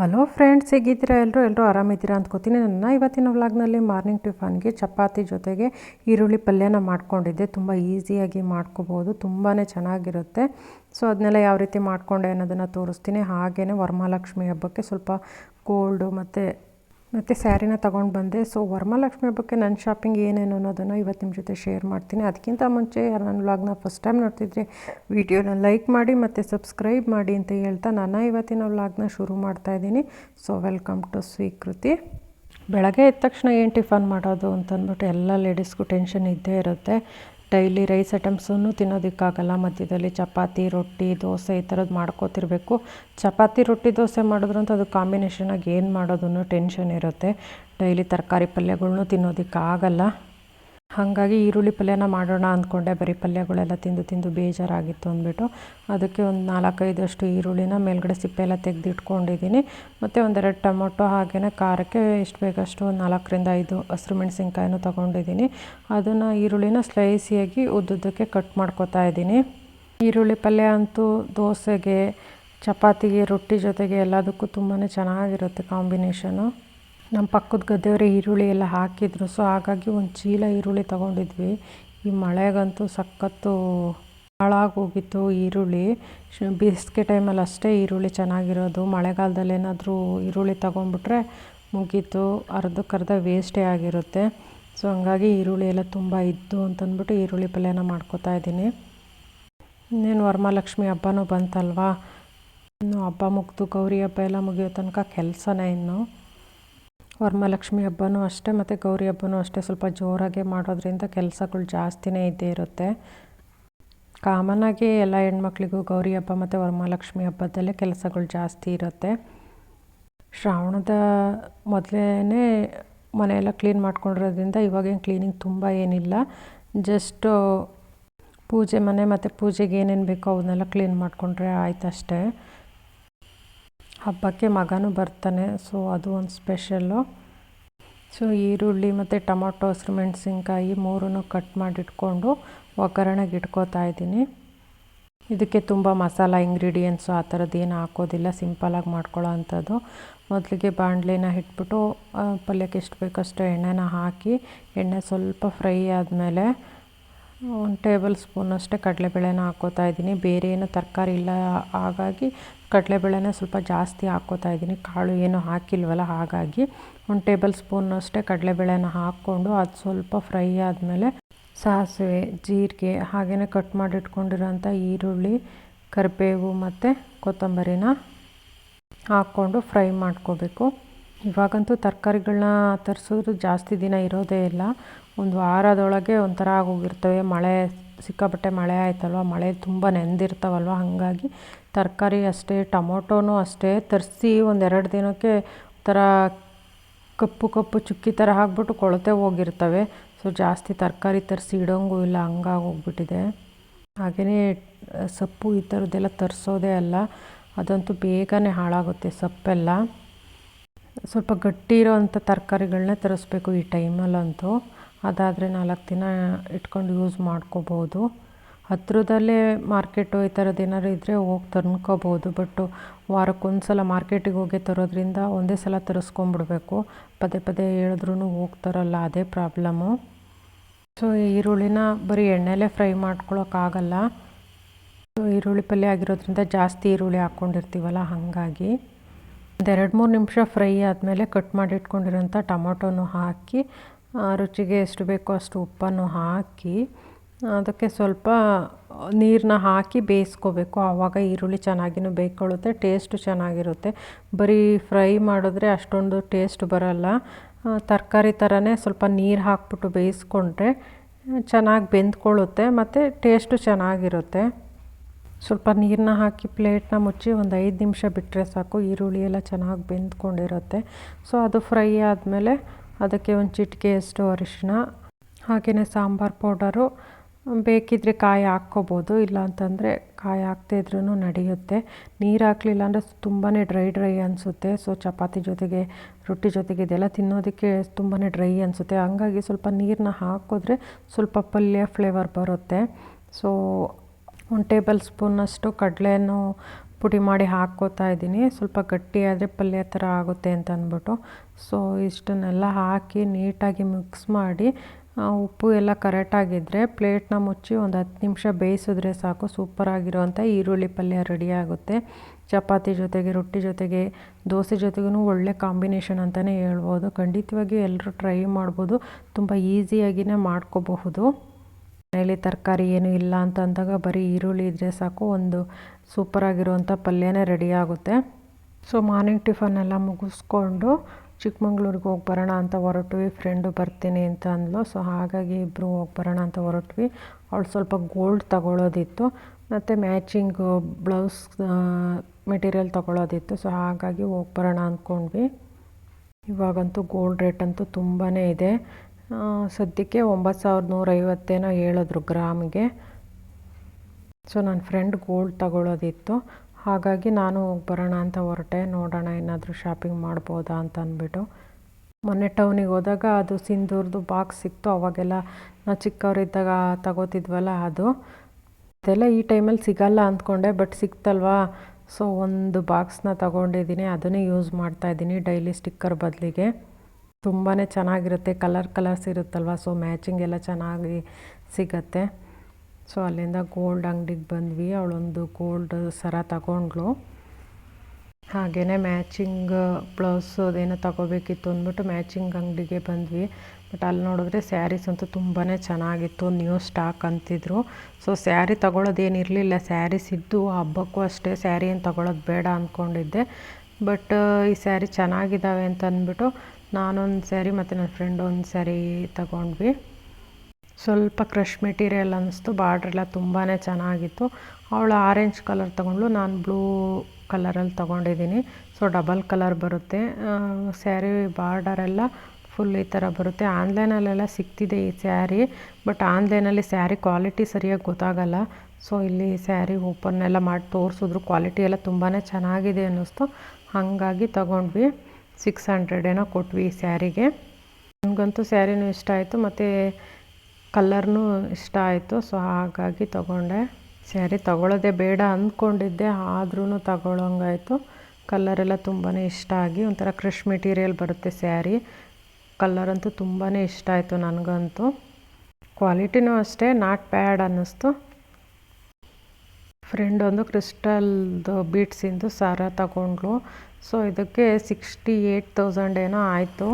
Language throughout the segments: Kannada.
ಹಲೋ ಫ್ರೆಂಡ್ಸ್ ಹೇಗಿದ್ದೀರಾ? ಎಲ್ಲರೂ ಎಲ್ಲರೂ ಆರಾಮಿದ್ದೀರಾ ಅಂದ್ಕೋತೀನಿ ನನ್ನ ಇವತ್ತಿನ ವ್ಲಾಗ್ನಲ್ಲಿ ಮಾರ್ನಿಂಗ್ ಟಿಫನ್ಗೆ ಚಪಾತಿ ಜೊತೆಗೆ ಈರುಳ್ಳಿ ಪಲ್ಯನ ಮಾಡ್ಕೊಂಡಿದ್ದೆ. ತುಂಬ ಈಸಿಯಾಗಿ ಮಾಡ್ಕೋಬೋದು. ತುಂಬಾ ಚೆನ್ನಾಗಿರುತ್ತೆ. ಸೊ ಅದನ್ನೆಲ್ಲ ಯಾವ ರೀತಿ ಮಾಡಿಕೊಂಡೆ ಅನ್ನೋದನ್ನು ತೋರಿಸ್ತೀನಿ. ಹಾಗೆಯೇ ವರಮಹಾಲಕ್ಷ್ಮಿ ಹಬ್ಬಕ್ಕೆ ಸ್ವಲ್ಪ ಕೋಲ್ಡು ಮತ್ತು ಮತ್ತು ಸ್ಯಾರಿನ ತೊಗೊಂಡು ಬಂದೆ. ಸೊ ವರಮಹಾಲಕ್ಷ್ಮಿ ಹಬ್ಬಕ್ಕೆ ನನ್ನ ಶಾಪಿಂಗ್ ಏನೇನು ಅನ್ನೋದನ್ನು ಇವತ್ತು ನಿಮ್ಮ ಜೊತೆ ಶೇರ್ ಮಾಡ್ತೀನಿ. ಅದಕ್ಕಿಂತ ಮುಂಚೆ ಯಾರು ನನ್ನ ವ್ಲಾಗ್ನ ಫಸ್ಟ್ ಟೈಮ್ ನೋಡ್ತಿದ್ರೆ ವಿಡಿಯೋನ ಲೈಕ್ ಮಾಡಿ ಮತ್ತು ಸಬ್ಸ್ಕ್ರೈಬ್ ಮಾಡಿ ಅಂತ ಹೇಳ್ತಾ ನಾನು ಇವತ್ತಿನ ವ್ಲಾಗ್ನ ಶುರು ಮಾಡ್ತಾ ಇದ್ದೀನಿ. ಸೊ ವೆಲ್ಕಮ್ ಟು ಸ್ವೀಕೃತಿ ಬೆಳಗ್ಗೆ ಎದ್ದ ತಕ್ಷಣ ಏನು ಟಿಫನ್ ಮಾಡೋದು ಅಂತಂದ್ಬಿಟ್ಟು ಎಲ್ಲ ಲೇಡೀಸ್ಗೂ ಟೆನ್ಷನ್ ಇದ್ದೇ ಇರುತ್ತೆ. ಡೈಲಿ ರೈಸ್ ಐಟಮ್ಸನ್ನು ತಿನ್ನೋದಕ್ಕಾಗಲ್ಲ. ಮಧ್ಯದಲ್ಲಿ ಚಪಾತಿ, ರೊಟ್ಟಿ, ದೋಸೆ ಈ ಥರದ್ದು ಮಾಡ್ಕೋತಿರ್ಬೇಕು. ಚಪಾತಿ, ರೊಟ್ಟಿ, ದೋಸೆ ಮಾಡಿದ್ರಂತೂ ಅದು ಕಾಂಬಿನೇಷನಾಗಿ ಏನು ಮಾಡೋದನ್ನು ಟೆನ್ಷನ್ ಇರುತ್ತೆ. ಡೈಲಿ ತರಕಾರಿ ಪಲ್ಯಗಳ್ನೂ ತಿನ್ನೋದಕ್ಕಾಗಲ್ಲ. ಹಾಗಾಗಿ ಈರುಳ್ಳಿ ಪಲ್ಯನ ಮಾಡೋಣ ಅಂದ್ಕೊಂಡೆ. ಬರೀ ಪಲ್ಯಗಳೆಲ್ಲ ತಿಂದು ತಿಂದು ಬೇಜಾರಾಗಿತ್ತು ಅಂದ್ಬಿಟ್ಟು ಅದಕ್ಕೆ ಒಂದು ನಾಲ್ಕೈದಷ್ಟು ಈರುಳ್ಳಿನ ಮೇಲ್ಗಡೆ ಸಿಪ್ಪೆ ಎಲ್ಲ ತೆಗೆದಿಟ್ಕೊಂಡಿದ್ದೀನಿ. ಮತ್ತು ಒಂದೆರಡು ಟೊಮೊಟೊ ಹಾಗೆಯೇ ಖಾರಕ್ಕೆ ಎಷ್ಟು ಬೇಕಷ್ಟು ಒಂದು ನಾಲ್ಕರಿಂದ ಐದು ಹಸಿರು ಮೆಣಸಿನ್ಕಾಯಿನೂ ತೊಗೊಂಡಿದ್ದೀನಿ. ಅದನ್ನು ಈರುಳ್ಳಿನ ಸ್ಲೈಸಿಯಾಗಿ ಉದ್ದುದ್ದಕ್ಕೆ ಕಟ್ ಮಾಡ್ಕೊತಾ ಇದ್ದೀನಿ. ಈರುಳ್ಳಿ ಪಲ್ಯ ಅಂತೂ ದೋಸೆಗೆ, ಚಪಾತಿಗೆ, ರೊಟ್ಟಿ ಜೊತೆಗೆ ಎಲ್ಲದಕ್ಕೂ ತುಂಬಾ ಚೆನ್ನಾಗಿರುತ್ತೆ ಕಾಂಬಿನೇಷನು. ನಮ್ಮ ಪಕ್ಕದ ಗದ್ದೆಯವರೇ ಈರುಳ್ಳಿ ಎಲ್ಲ ಹಾಕಿದ್ರು. ಸೊ ಹಾಗಾಗಿ ಒಂದು ಚೀಲ ಈರುಳ್ಳಿ ತೊಗೊಂಡಿದ್ವಿ. ಈ ಮಳೆಗಂತೂ ಸಖತ್ತು ಹಾಳಾಗೋಗಿತ್ತು ಈರುಳ್ಳಿ. ಬೇಸಿಗೆ ಟೈಮಲ್ಲಿ ಅಷ್ಟೇ ಈರುಳ್ಳಿ ಚೆನ್ನಾಗಿರೋದು. ಮಳೆಗಾಲದಲ್ಲಿ ಏನಾದರೂ ಈರುಳ್ಳಿ ತೊಗೊಂಡ್ಬಿಟ್ರೆ ಮುಗೀತು. ಅರ್ಧಕ್ಕರ್ಧ ವೇಸ್ಟೇ ಆಗಿರುತ್ತೆ. ಸೊ ಹಂಗಾಗಿ ಈರುಳ್ಳಿ ಎಲ್ಲ ತುಂಬ ಇದ್ದು ಅಂತಂದ್ಬಿಟ್ಟು ಈರುಳ್ಳಿ ಪಲ್ಯನ ಮಾಡ್ಕೋತಾ ಇದ್ದೀನಿ. ಇನ್ನೇನು ವರಮಹಾಲಕ್ಷ್ಮಿ ಹಬ್ಬನೂ ಬಂತಲ್ವಾ? ಇನ್ನು ಹಬ್ಬ ಮುಗಿದು ಗೌರಿ ಹಬ್ಬ ಎಲ್ಲ ಮುಗಿಯೋ ತನಕ ಕೆಲಸನೇ ಇನ್ನು. ವರಮಹಾಲಕ್ಷ್ಮಿ ಹಬ್ಬನೂ ಅಷ್ಟೇ ಮತ್ತು ಗೌರಿ ಹಬ್ಬನೂ ಅಷ್ಟೇ ಸ್ವಲ್ಪ ಜೋರಾಗೆ ಮಾಡೋದ್ರಿಂದ ಕೆಲಸಗಳು ಜಾಸ್ತಿನೇ ಇದ್ದೇ ಇರುತ್ತೆ. ಕಾಮನ್ನಾಗಿ ಎಲ್ಲ ಹೆಣ್ಮಕ್ಳಿಗೂ ಗೌರಿ ಹಬ್ಬ ಮತ್ತು ವರಮಹಾಲಕ್ಷ್ಮಿ ಹಬ್ಬದಲ್ಲೇ ಕೆಲಸಗಳು ಜಾಸ್ತಿ ಇರುತ್ತೆ. ಶ್ರಾವಣದ ಮೊದಲೇ ಮನೆಯೆಲ್ಲ ಕ್ಲೀನ್ ಮಾಡ್ಕೊಂಡಿರೋದ್ರಿಂದ ಇವಾಗೇನು ಕ್ಲೀನಿಂಗ್ ತುಂಬ ಏನಿಲ್ಲ. ಜಸ್ಟು ಪೂಜೆ ಮನೆ ಮತ್ತು ಪೂಜೆಗೆ ಏನೇನು ಬೇಕೋ ಅವನ್ನೆಲ್ಲ ಕ್ಲೀನ್ ಮಾಡಿಕೊಂಡ್ರೆ ಆಯ್ತಷ್ಟೇ. ಹಬ್ಬಕ್ಕೆ ಮಗನೂ ಬರ್ತಾನೆ, ಸೊ ಅದು ಒಂದು ಸ್ಪೆಷಲ್ಲು. ಸೊ ಈರುಳ್ಳಿ ಮತ್ತು ಟೊಮೊಟೊ, ಹಸಿರು ಮೆಣಸಿನ್ಕಾಯಿ ಮೂರನ್ನು ಕಟ್ ಮಾಡಿಟ್ಕೊಂಡು ಒಗ್ಗರಣೆಗೆ ಇಟ್ಕೋತಾ ಇದ್ದೀನಿ. ಇದಕ್ಕೆ ತುಂಬ ಮಸಾಲ ಇಂಗ್ರೀಡಿಯೆಂಟ್ಸು ಆ ಥರದ್ದು ಏನು ಹಾಕೋದಿಲ್ಲ ಸಿಂಪಲಾಗಿ ಮಾಡ್ಕೊಳ್ಳೋ ಅಂಥದ್ದು. ಮೊದಲಿಗೆ ಬಾಣಲೆನ ಇಟ್ಬಿಟ್ಟು ಪಲ್ಯಕ್ಕೆ ಎಷ್ಟು ಬೇಕಷ್ಟು ಎಣ್ಣೆನ ಹಾಕಿ, ಎಣ್ಣೆ ಸ್ವಲ್ಪ ಫ್ರೈ ಆದಮೇಲೆ ಒಂದು ಟೇಬಲ್ ಸ್ಪೂನಷ್ಟೇ ಕಡಲೆಬೇಳೆನ ಹಾಕ್ಕೋತಾ ಇದ್ದೀನಿ. ಬೇರೆ ಏನು ತರಕಾರಿ ಇಲ್ಲ. ಹಾಗಾಗಿ ಕಡಲೆಬೇಳೆನ ಸ್ವಲ್ಪ ಜಾಸ್ತಿ ಹಾಕ್ಕೋತಾ ಇದ್ದೀನಿ. ಕಾಳು ಏನು ಹಾಕಿಲ್ವಲ್ಲ ಹಾಗಾಗಿ. ಒಂದು ಟೇಬಲ್ ಸ್ಪೂನಷ್ಟೇ ಕಡಲೆಬೇಳೆನ ಹಾಕ್ಕೊಂಡು ಅದು ಸ್ವಲ್ಪ ಫ್ರೈ ಆದಮೇಲೆ ಸಾಸಿವೆ, ಜೀರಿಗೆ ಹಾಗೆಯೇ ಕಟ್ ಮಾಡಿಟ್ಕೊಂಡಿರೋಂಥ ಈರುಳ್ಳಿ, ಕರಿಬೇವು ಮತ್ತು ಕೊತ್ತಂಬರಿನ ಹಾಕ್ಕೊಂಡು ಫ್ರೈ ಮಾಡ್ಕೋಬೇಕು. ಇವಾಗಂತೂ ತರಕಾರಿಗಳನ್ನ ತರಿಸಿದ್ರು ಜಾಸ್ತಿ ದಿನ ಇರೋದೇ ಇಲ್ಲ. ಒಂದು ವಾರದೊಳಗೆ ಒಂಥರ ಆಗೋಗಿರ್ತವೆ. ಮಳೆ ಸಿಕ್ಕಾಪಟ್ಟೆ ಮಳೆ ಆಯ್ತಲ್ವ? ಮಳೆ ತುಂಬ ನೆಂದಿರ್ತಾವಲ್ವ? ಹಾಗಾಗಿ ತರಕಾರಿ ಅಷ್ಟೇ, ಟೊಮೊಟೊನೂ ಅಷ್ಟೇ. ತರಿಸಿ ಒಂದೆರಡು ದಿನಕ್ಕೆ ಒಂಥರ ಕಪ್ಪು ಕಪ್ಪು ಚುಕ್ಕಿ ಥರ ಹಾಕ್ಬಿಟ್ಟು ಕೊಳತೆ ಹೋಗಿರ್ತವೆ. ಸೊ, ಜಾಸ್ತಿ ತರಕಾರಿ ತರಿಸಿ ಇಡೋಂಗೂ ಇಲ್ಲ. ಹಂಗಾಗೋಗ್ಬಿಟ್ಟಿದೆ ಹಾಗೆಯೇ ಸೊಪ್ಪು ಈ ಥರದ್ದೆಲ್ಲ ತರಿಸೋದೇ ಅಲ್ಲ. ಅದಂತೂ ಬೇಗನೆ ಹಾಳಾಗುತ್ತೆ ಸೊಪ್ಪೆಲ್ಲ. ಸ್ವಲ್ಪ ಗಟ್ಟಿ ಇರೋವಂಥ ತರಕಾರಿಗಳನ್ನೇ ತರಿಸ್ಬೇಕು ಈ ಟೈಮಲ್ಲಂತೂ. ಅದಾದರೆ ನಾಲ್ಕು ದಿನ ಇಟ್ಕೊಂಡು ಯೂಸ್ ಮಾಡ್ಕೋಬೋದು. ಹತ್ತಿರದಲ್ಲೇ ಮಾರ್ಕೆಟು ಈ ಥರದ್ದು ಏನಾದ್ರು ಇದ್ದರೆ ಹೋಗಿ ತಂದ್ಕೋಬೋದು. ಬಟ್ಟು ವಾರಕ್ಕೊಂದು ಸಲ ಮಾರ್ಕೆಟಿಗೆ ಹೋಗಿ ತರೋದ್ರಿಂದ ಒಂದೇ ಸಲ ತರಿಸ್ಕೊಂಬಿಡ್ಬೇಕು. ಪದೇ ಪದೇ ಹೇಳಿದ್ರೂ ಹೋಗ್ತಾರಲ್ಲ ತರೋಲ್ಲ, ಅದೇ ಪ್ರಾಬ್ಲಮ್ಮು ಸೊ ಈರುಳ್ಳಿನ ಬರೀ ಎಣ್ಣೆಲೇ ಫ್ರೈ ಮಾಡ್ಕೊಳೋಕ್ಕಾಗಲ್ಲ ಸೊ, ಈರುಳ್ಳಿ ಪಲ್ಯ ಆಗಿರೋದ್ರಿಂದ ಜಾಸ್ತಿ ಈರುಳ್ಳಿ ಹಾಕ್ಕೊಂಡಿರ್ತೀವಲ್ಲ ಹಾಗಾಗಿ. ಎರಡು ಮೂರು ನಿಮಿಷ ಫ್ರೈ ಆದಮೇಲೆ ಕಟ್ ಮಾಡಿ ಇಟ್ಕೊಂಡಿರೋಂಥ ಟೊಮೊಟೊನು ಹಾಕಿ ರುಚಿಗೆ ಎಷ್ಟು ಬೇಕೋ ಅಷ್ಟು ಉಪ್ಪನ್ನು ಹಾಕಿ, ಅದಕ್ಕೆ ಸ್ವಲ್ಪ ನೀರನ್ನ ಹಾಕಿ ಬೇಯಿಸ್ಕೋಬೇಕು. ಆವಾಗ ಈರುಳ್ಳಿ ಚೆನ್ನಾಗಿನೂ ಬೇಯ್ಕೊಳ್ಳುತ್ತೆ, ಟೇಸ್ಟು ಚೆನ್ನಾಗಿರುತ್ತೆ. ಬರೀ ಫ್ರೈ ಮಾಡಿದ್ರೆ ಅಷ್ಟೊಂದು ಟೇಸ್ಟ್ ಬರೋಲ್ಲ. ತರಕಾರಿ ಥರನೇ ಸ್ವಲ್ಪ ನೀರು ಹಾಕ್ಬಿಟ್ಟು ಬೇಯಿಸ್ಕೊಂಡ್ರೆ ಚೆನ್ನಾಗಿ ಬೆಂದ್ಕೊಳ್ಳುತ್ತೆ, ಮತ್ತು ಟೇಸ್ಟು ಚೆನ್ನಾಗಿರುತ್ತೆ. ಸ್ವಲ್ಪ ನೀರನ್ನ ಹಾಕಿ ಪ್ಲೇಟ್ನ ಮುಚ್ಚಿ ಒಂದು ಐದು ನಿಮಿಷ ಬಿಟ್ಟರೆ ಸಾಕು. ಈರುಳ್ಳಿ ಎಲ್ಲ ಚೆನ್ನಾಗಿ ಬೆಂದ್ಕೊಂಡಿರುತ್ತೆ. ಸೊ ಅದು ಫ್ರೈ ಆದಮೇಲೆ ಅದಕ್ಕೆ ಒಂದು ಚಿಟಿಕೆಯಷ್ಟು ಅರಿಶಿನ ಹಾಗೆಯೇ ಸಾಂಬಾರು ಪೌಡರು. ಬೇಕಿದ್ದರೆ ಕಾಯಿ ಹಾಕ್ಕೋಬೋದು ಇಲ್ಲ ಅಂತಂದರೆ ಕಾಯಿ ಹಾಕದೇ ಇದ್ರೂ ನಡೆಯುತ್ತೆ. ನೀರು ಹಾಕಲಿಲ್ಲ ಅಂದರೆ ತುಂಬಾ ಡ್ರೈ ಡ್ರೈ ಅನಿಸುತ್ತೆ. ಸೊ ಚಪಾತಿ ಜೊತೆಗೆ, ರೊಟ್ಟಿ ಜೊತೆಗೆ ಇದೆಲ್ಲ ತಿನ್ನೋದಕ್ಕೆ ತುಂಬಾ ಡ್ರೈ ಅನಿಸುತ್ತೆ. ಹಂಗಾಗಿ ಸ್ವಲ್ಪ ನೀರನ್ನ ಹಾಕಿದ್ರೆ ಸ್ವಲ್ಪ ಪಲ್ಯ ಫ್ಲೇವರ್ ಬರುತ್ತೆ. ಸೊ ಒಂದು ಟೇಬಲ್ ಸ್ಪೂನಷ್ಟು ಕಡಲೆಯನ್ನು ಪುಡಿ ಮಾಡಿ ಹಾಕ್ಕೋತಾ ಇದ್ದೀನಿ. ಸ್ವಲ್ಪ ಗಟ್ಟಿಯಾದರೆ ಪಲ್ಯ ಥರ ಆಗುತ್ತೆ ಅಂತ ಅಂದ್ಬಿಟ್ಟು. ಸೊ ಇಷ್ಟನ್ನೆಲ್ಲ ಹಾಕಿ ನೀಟಾಗಿ ಮಿಕ್ಸ್ ಮಾಡಿ ಉಪ್ಪು ಎಲ್ಲ ಕರೆಕ್ಟಾಗಿದ್ದರೆ ಪ್ಲೇಟ್ನ ಮುಚ್ಚಿ ಒಂದು ಹತ್ತು ನಿಮಿಷ ಬೇಯಿಸಿದ್ರೆ ಸಾಕು ಸೂಪರಾಗಿರುವಂಥ ಈರುಳ್ಳಿ ಪಲ್ಯ ರೆಡಿ ಆಗುತ್ತೆ. ಚಪಾತಿ ಜೊತೆಗೆ, ರೊಟ್ಟಿ ಜೊತೆಗೆ, ದೋಸೆ ಜೊತೆಗೂ ಒಳ್ಳೆ ಕಾಂಬಿನೇಷನ್ ಅಂತಲೇ ಹೇಳ್ಬೋದು. ಖಂಡಿತವಾಗಿ ಎಲ್ಲರೂ ಟ್ರೈ ಮಾಡ್ಬೋದು. ತುಂಬ ಈಸಿಯಾಗಿಯೇ ಮಾಡ್ಕೋಬಹುದು. ಮನೇಲಿ ತರಕಾರಿ ಏನು ಇಲ್ಲ ಅಂತ ಅಂದಾಗ ಬರೀ ಈರುಳ್ಳಿ ಇದ್ದರೆ ಸಾಕು, ಒಂದು ಸೂಪರಾಗಿರುವಂಥ ಪಲ್ಯನೇ ರೆಡಿ ಆಗುತ್ತೆ. ಸೊ ಮಾರ್ನಿಂಗ್ ಟಿಫನ್ ಎಲ್ಲ ಮುಗಿಸ್ಕೊಂಡು ಚಿಕ್ಕಮಂಗ್ಳೂರಿಗೆ ಹೋಗಿ ಬರೋಣ ಅಂತ ಹೊರಟ್ವಿ. ಫ್ರೆಂಡು ಬರ್ತೀನಿ ಅಂತ ಅಂದ್ಲು. ಸೊ ಹಾಗಾಗಿ ಇಬ್ಬರು ಹೋಗಿ ಬರೋಣ ಅಂತ ಹೊರಟ್ವಿ. ಅವಳು ಸ್ವಲ್ಪ ಗೋಲ್ಡ್ ತಗೊಳ್ಳೋದಿತ್ತು ಮತ್ತು ಮ್ಯಾಚಿಂಗ್ ಬ್ಲೌಸ್ ಮೆಟೀರಿಯಲ್ ತೊಗೊಳ್ಳೋದಿತ್ತು ಸೊ ಹಾಗಾಗಿ ಹೋಗಿ ಬರೋಣ ಅಂದ್ಕೊಂಡ್ವಿ ಇವಾಗಂತೂ ಗೋಲ್ಡ್ ರೇಟ್ ಅಂತೂ ತುಂಬಾ ಇದೆ. ಸದ್ಯಕ್ಕೆ ಒಂಬತ್ತು ಸಾವಿರದ ನೂರೈವತ್ತೇನೋ ಹೇಳಿದ್ರು ಗ್ರಾಮಿಗೆ. ಸೊ, ನನ್ನ ಫ್ರೆಂಡ್ ಗೋಲ್ಡ್ ತಗೊಳ್ಳೋದಿತ್ತು ಹಾಗಾಗಿ ನಾನು ಹೋಗಿ ಬರೋಣ ಅಂತ ಹೊರಟೆ. ನೋಡೋಣ ಏನಾದರೂ ಶಾಪಿಂಗ್ ಮಾಡ್ಬೋದಾ ಅಂತ ಅಂದ್ಬಿಟ್ಟು. ಮೊನ್ನೆ ಟೌನಿಗೆ ಹೋದಾಗ ಅದು ಸಿಂಧೂರ್ದು ಬಾಕ್ಸ್ ಸಿಕ್ತು. ಅವಾಗೆಲ್ಲ ನಾವು ಚಿಕ್ಕವರಿದ್ದಾಗ ತಗೋತಿದ್ವಲ್ಲ ಅದು. ಅದೆಲ್ಲ ಈ ಟೈಮಲ್ಲಿ ಸಿಗಲ್ಲ ಅಂದ್ಕೊಂಡೆ ಬಟ್ ಸಿಕ್ತಲ್ವಾ? ಸೊ, ಒಂದು ಬಾಕ್ಸ್ನ ತಗೊಂಡಿದ್ದೀನಿ. ಅದನ್ನೇ ಯೂಸ್ ಮಾಡ್ತಾಯಿದ್ದೀನಿ ಡೈಲಿ ಸ್ಟಿಕ್ಕರ್ ಬದಲಿಗೆ. ತುಂಬಾ ಚೆನ್ನಾಗಿರುತ್ತೆ. ಕಲರ್ ಕಲರ್ಸ್ ಇರುತ್ತಲ್ವ? ಸೊ ಮ್ಯಾಚಿಂಗ್ ಎಲ್ಲ ಚೆನ್ನಾಗಿ ಸಿಗತ್ತೆ. ಸೊ ಅಲ್ಲಿಂದ ಗೋಲ್ಡ್ ಅಂಗಡಿಗೆ ಬಂದ್ವಿ. ಅವಳೊಂದು ಗೋಲ್ಡ್ ಸರ ತಗೊಂಡ್ಳು. ಹಾಗೆಯೇ ಮ್ಯಾಚಿಂಗ್ ಬ್ಲೌಸ್ ಅದೇನೋ ತಗೋಬೇಕಿತ್ತು ಅಂದ್ಬಿಟ್ಟು ಮ್ಯಾಚಿಂಗ್ ಅಂಗಡಿಗೆ ಬಂದ್ವಿ. ಬಟ್ ಅಲ್ಲಿ ನೋಡಿದ್ರೆ ಸ್ಯಾರೀಸ್ ಅಂತೂ ತುಂಬಾ ಚೆನ್ನಾಗಿತ್ತು. ನ್ಯೂ ಸ್ಟಾಕ್ ಅಂತಿದ್ರು. ಸೊ ಸ್ಯಾರಿ ತಗೊಳ್ಳೋದೇನಿರಲಿಲ್ಲ ಸ್ಯಾರೀಸ್ ಇದ್ದು ಹಬ್ಬಕ್ಕೂ ಅಷ್ಟೇ ಸ್ಯಾರಿ ಏನು ತಗೊಳ್ಳೋದು ಬೇಡ ಅಂದ್ಕೊಂಡಿದ್ದೆ ಬಟ್ ಈ ಸ್ಯಾರಿ ಚೆನ್ನಾಗಿದ್ದಾವೆ ಅಂತ ಅಂದ್ಬಿಟ್ಟು ನಾನೊಂದು ಸ್ಯಾರಿ ಮತ್ತು ನನ್ನ ಫ್ರೆಂಡ್ ಒಂದು ಸ್ಯಾರಿ ತಗೊಂಡ್ವಿ. ಸ್ವಲ್ಪ ಕ್ರಷ್ ಮೆಟೀರಿಯಲ್ ಅನ್ನಿಸ್ತು ಬಾರ್ಡ್ರೆಲ್ಲ ತುಂಬಾ ಚೆನ್ನಾಗಿತ್ತು. ಅವಳು ಆರೆಂಜ್ ಕಲರ್ ತೊಗೊಂಡ್ಳು, ನಾನು ಬ್ಲೂ ಕಲರಲ್ಲಿ ತೊಗೊಂಡಿದ್ದೀನಿ ಸೊ ಡಬಲ್ ಕಲರ್ ಬರುತ್ತೆ. ಸ್ಯಾರಿ ಬಾರ್ಡರೆಲ್ಲ ಫುಲ್ ಈ ಥರ ಬರುತ್ತೆ. ಆನ್ಲೈನಲ್ಲೆಲ್ಲ ಸಿಗ್ತಿದೆ ಈ ಸ್ಯಾರಿ ಬಟ್ ಆನ್ಲೈನಲ್ಲಿ ಸ್ಯಾರಿ ಕ್ವಾಲಿಟಿ ಸರಿಯಾಗಿ ಗೊತ್ತಾಗಲ್ಲ. ಸೊ ಇಲ್ಲಿ ಸ್ಯಾರಿ ಓಪನ್ ಎಲ್ಲ ಮಾಡಿ ತೋರಿಸಿದ್ರು ಕ್ವಾಲಿಟಿ ಎಲ್ಲ ತುಂಬಾ ಚೆನ್ನಾಗಿದೆ ಅನ್ನಿಸ್ತು. ಹಾಗಾಗಿ ತಗೊಂಡ್ವಿ. ಸಿಕ್ಸ್ ಹಂಡ್ರೆಡ್ ಏನೋ ಕೊಟ್ವಿ ಸ್ಯಾರಿಗೆ. ನನಗಂತೂ ಸ್ಯಾರಿನೂ ಇಷ್ಟ ಆಯಿತು, ಮತ್ತು ಕಲ್ಲರ್ನೂ ಇಷ್ಟ ಆಯಿತು, ಸೊ ಹಾಗಾಗಿ ತಗೊಂಡೆ. ಸ್ಯಾರಿ ತಗೊಳ್ಳೋದೇ ಬೇಡ ಅಂದ್ಕೊಂಡಿದ್ದೆ ಆದ್ರೂ ತಗೊಳ್ಳೋಂಗಾಯಿತು. ಕಲ್ಲರೆಲ್ಲ ತುಂಬಾ ಇಷ್ಟ ಆಗಿ, ಒಂಥರ ಕ್ರಿಶ್ ಮೆಟೀರಿಯಲ್ ಬರುತ್ತೆ ಸ್ಯಾರಿ. ಕಲ್ಲರಂತೂ ತುಂಬಾ ಇಷ್ಟ ಆಯಿತು ನನಗಂತೂ. ಕ್ವಾಲಿಟಿನೂ ಅಷ್ಟೇ, ನಾಟ್ ಬ್ಯಾಡ್ ಅನ್ನಿಸ್ತು. ಫ್ರೆಂಡ್ ಒಂದು ಕ್ರಿಸ್ಟಲ್ದು ಬೀಟ್ಸಿಂದು ಸಾರ ತಗೊಂಡ್ಳು. ಸೊ, ಇದಕ್ಕೆ ಸಿಕ್ಸ್ಟಿ ಏಯ್ಟ್ ತೌಸಂಡ್ ಏನೋ ಆಯಿತು.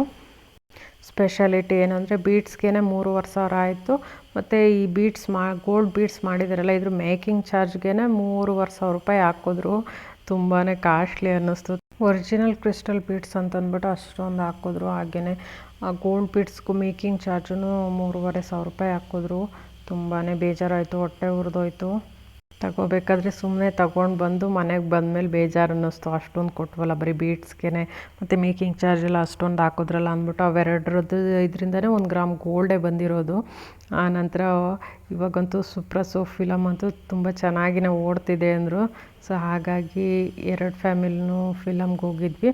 ಸ್ಪೆಷಾಲಿಟಿ ಅಂದರೆ ಬೀಟ್ಸ್ಗೆ ಮೂರುವರೆ ಸಾವಿರ ಆಯಿತು. ಮತ್ತು ಈ ಬೀಟ್ಸ್ ಮಾ, ಗೋಲ್ಡ್ ಬೀಟ್ಸ್ ಮಾಡಿದಾರಲ್ಲ, ಇದ್ರ ಮೇಕಿಂಗ್ ಚಾರ್ಜ್ಗೆ ಮೂರುವರೆ ಸಾವಿರ ರೂಪಾಯಿ ಹಾಕಿದ್ರು. ತುಂಬಾ ಕಾಸ್ಟ್ಲಿ ಅನ್ನಿಸ್ತು. ಒರಿಜಿನಲ್ ಕ್ರಿಸ್ಟಲ್ ಬೀಟ್ಸ್ ಅಂತಂದ್ಬಿಟ್ಟು ಅಷ್ಟೊಂದು ಹಾಕಿದ್ರು ಹಾಗೆಯೇ ಆ ಗೋಲ್ಡ್ ಬೀಟ್ಸ್ಗೂ ಮೇಕಿಂಗ್ ಚಾರ್ಜೂ ಮೂರುವರೆ ಸಾವಿರ ರೂಪಾಯಿ ಹಾಕಿದ್ರು. ತುಂಬಾ ಬೇಜಾರಾಯಿತು, ಹೊಟ್ಟೆ ಉರಿದೋಯ್ತು. ತಗೋಬೇಕಾದ್ರೆ ಸುಮ್ಮನೆ ತಗೊಂಡು ಬಂದು ಮನೆಗೆ ಬಂದಮೇಲೆ ಬೇಜಾರು ಅನ್ನಿಸ್ತು. ಅಷ್ಟೊಂದು ಕೊಟ್ವಲ್ಲ, ಬರೀ ಬೀಟ್ಸ್ಗೆ ಮತ್ತು ಮೇಕಿಂಗ್ ಚಾರ್ಜ್ ಎಲ್ಲ ಅಷ್ಟೊಂದು ಹಾಕಿದ್ರಲ್ಲ ಅಂದ್ಬಿಟ್ಟು ಅವೆರಡರದ್ದು ಇದರಿಂದನೇ ಒಂದು ಗ್ರಾಮ್ ಗೋಲ್ಡೇ ಬಂದಿರೋದು. ಆನಂತರ ಇವಾಗಂತೂ ಸುಪ್ರಸೋ ಫಿಲಮ್ ಅಂತೂ ತುಂಬ ಚೆನ್ನಾಗಿನೇ ಓಡ್ತಿದೆ ಅಂದರು. ಸೊ ಹಾಗಾಗಿ ಎರಡು ಫ್ಯಾಮಿಲಿನೂ ಫಿಲಮ್ಗೆ ಹೋಗಿದ್ವಿ.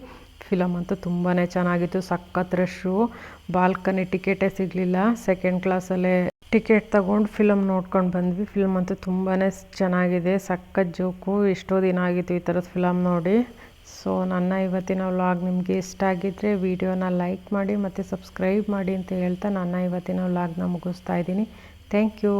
ಫಿಲಮ್ ಅಂತೂ ತುಂಬಾ ಚೆನ್ನಾಗಿತ್ತು. ಸಖತ್ ರಶ್ಶು ಬಾಲ್ಕನಿ ಟಿಕೆಟೇ ಸಿಗಲಿಲ್ಲ. ಸೆಕೆಂಡ್ ಕ್ಲಾಸಲ್ಲೇ ಟಿಕೆಟ್ ತಗೊಂಡು ಫಿಲಮ್ ನೋಡ್ಕೊಂಡು ಬಂದ್ವಿ. ಫಿಲ್ಮ್ ಅಂತೂ ತುಂಬಾ ಚೆನ್ನಾಗಿದೆ. ಸಖತ್ ಜೋಕು. ಎಷ್ಟೋ ದಿನ ಆಗಿತ್ತು ಈ ಥರದ ಫಿಲಮ್ ನೋಡಿ. ಸೊ, ನನ್ನ ಇವತ್ತಿನ ವ್ಲಾಗ್ ನಿಮಗೆ ಇಷ್ಟ ಆಗಿದ್ದರೆ ವಿಡಿಯೋನ ಲೈಕ್ ಮಾಡಿ ಮತ್ತು ಸಬ್ಸ್ಕ್ರೈಬ್ ಮಾಡಿ ಅಂತ ಹೇಳ್ತಾ ನನ್ನ ಇವತ್ತಿನ ವ್ಲಾಗ್ನ ಮುಗಿಸ್ತಾ ಇದ್ದೀನಿ. Thank you.